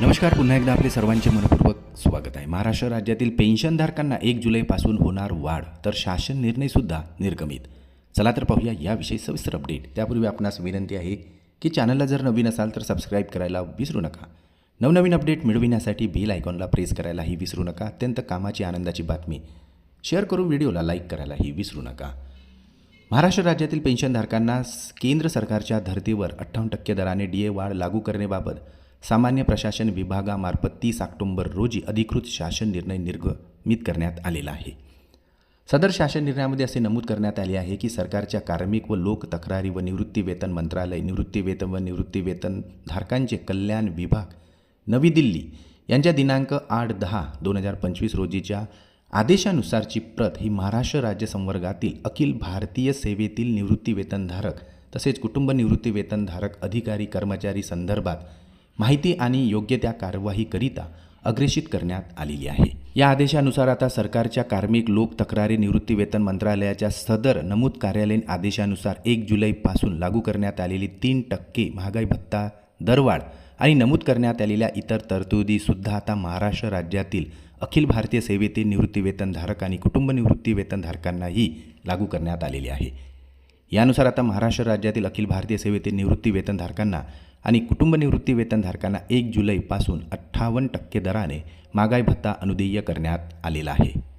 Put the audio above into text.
नमस्कार पुन्हा एकदा आपले सर्वांचे मनपूर्वक स्वागत आहे. महाराष्ट्र राज्यातील पेन्शनधारकांना एक जुलैपासून होणार वाढ तर शासन निर्णयसुद्धा निर्गमित. चला तर पाहूया याविषयी सविस्तर अपडेट त्यापूर्वी आपणास विनंती आहे की चॅनलला जर नवीन असाल तर सबस्क्राईब करायला विसरू नका. नवनवीन अपडेट मिळविण्यासाठी बेल आयकॉनला प्रेस करायलाही विसरू नका. अत्यंत कामाची आनंदाची बातमी. शेअर करून व्हिडिओला लाईक करायलाही विसरू नका. महाराष्ट्र राज्यातील पेन्शनधारकांना केंद्र सरकारच्या धर्तीवर अठ्ठावन्न टक्के दराने डी ए वाढ लागू करण्याबाबत सामान्य प्रशासन विभागामार्फत तीस ऑक्टोंबर रोजी अधिकृत शासन निर्णय निर्गमित करण्यात आलेला आहे. सदर शासन निर्णयामध्ये असे नमूद करण्यात आले आहे की सरकारच्या कार्मिक व लोक तक्रारी व निवृत्ती वेतन मंत्रालय निवृत्ती वेतन व निवृत्ती वेतन धारकांचे कल्याण विभाग नवी दिल्ली यांच्या दिनांक आठ दहा दोन हजार पंचवीस रोजीच्या आदेशानुसारची प्रत ही महाराष्ट्र राज्य संवर्गातील अखिल भारतीय सेवेतील निवृत्ती वेतनधारक तसेच कुटुंब निवृत्ती वेतनधारक अधिकारी कर्मचारी संदर्भात माहिती आणि योग्य त्या कारवाईकरिता अग्रेषित करण्यात आलेली आहे. या आदेशानुसार आता सरकारच्या कार्मिक लोक तक्रारी निवृत्तीवेतन मंत्रालयाच्या सदर नमूद कार्यालयीन आदेशानुसार एक जुलैपासून लागू करण्यात आलेली तीन टक्के महागाई भत्ता दरवाढ आणि नमूद करण्यात आलेल्या इतर तरतुदीसुद्धा आता महाराष्ट्र राज्यातील अखिल भारतीय सेवेतील निवृत्तीवेतनधारक आणि कुटुंब निवृत्तीवेतनधारकांनाही लागू करण्यात आलेली आहे. यानुसार आता महाराष्ट्र राज्यातील अखिल भारतीय सेवेतील निवृत्तीवेतनधारकांना आणि कुटुंब निवृत्तीवेतनधारकांना एक जुलैपासून अठ्ठावन्न टक्के दराने मागाई भत्ता अनुदेय करण्यात आलेला आहे.